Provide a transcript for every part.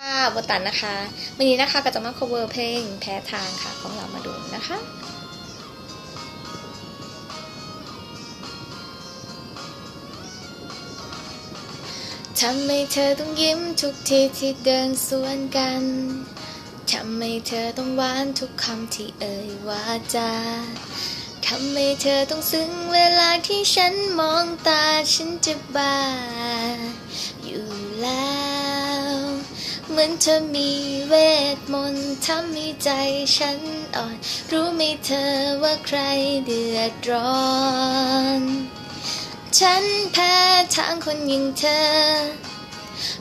ค่ะบตันนะคะ วันนี้นะคะก็จะมา cover เพลงแพ้ทางค่ะของเรามาดูนะคะทำให้เธอต้องยิ้มทุกทีที่เดินสวนกัน ทำให้เธอต้องหวานทุกคำที่เอ่ยวาจา ทำให้เธอต้องซึ้งเวลาที่ฉันมองตาฉันจะบ้าอยู่แล้ว เหมือนเธอมีเวทมนต์ทำให้ใจฉันอ่อน รู้ไหมเธอว่าใครเดือดร้อน ฉันแพ้ทางคนอย่างเธอ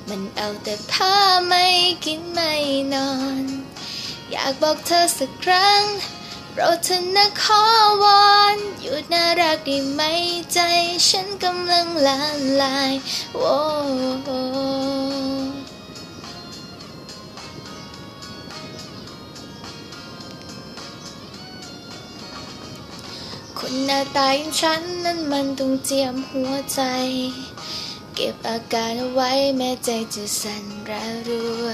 มันเอาแต่ผ้าไม่กินไม่นอน อยากบอกเธอสักครั้งโปรดเธอนะขอวอนหยุดน่ารักได้ไหมใจ ฉันกำลังละลายโอ้ คนหน้าตาอย่างฉันนั้นมันต้องเจียมหัวใจ เก็บอาการเอาไว้แม้ใจจะสั่นระรัว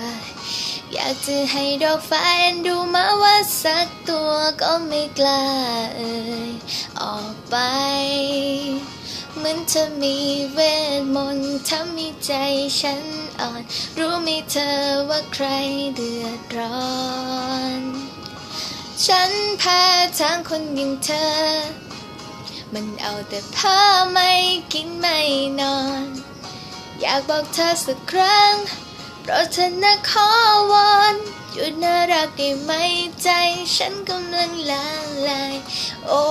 อยากจะให้ดอกฟ้าเอ็นดูมาว่าสักตัวก็ไม่กล้าเอ่ยออกไปเหมือนเธอมีเวทมนต์ทำให้ใจฉันอ่อน รู้ไหมเธอว่าใครเดือดร้อน ฉันแพ้ทางคนอย่างเธอ มันเอาแต่ผ้าไม่กินไม่นอน อยากบอกเธอสักครั้งโปรดเธอนะขอวอนหยุดน่ารักได้ไหมใจ ฉันกำลังละลาย โอ้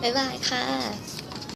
บายบายค่ะ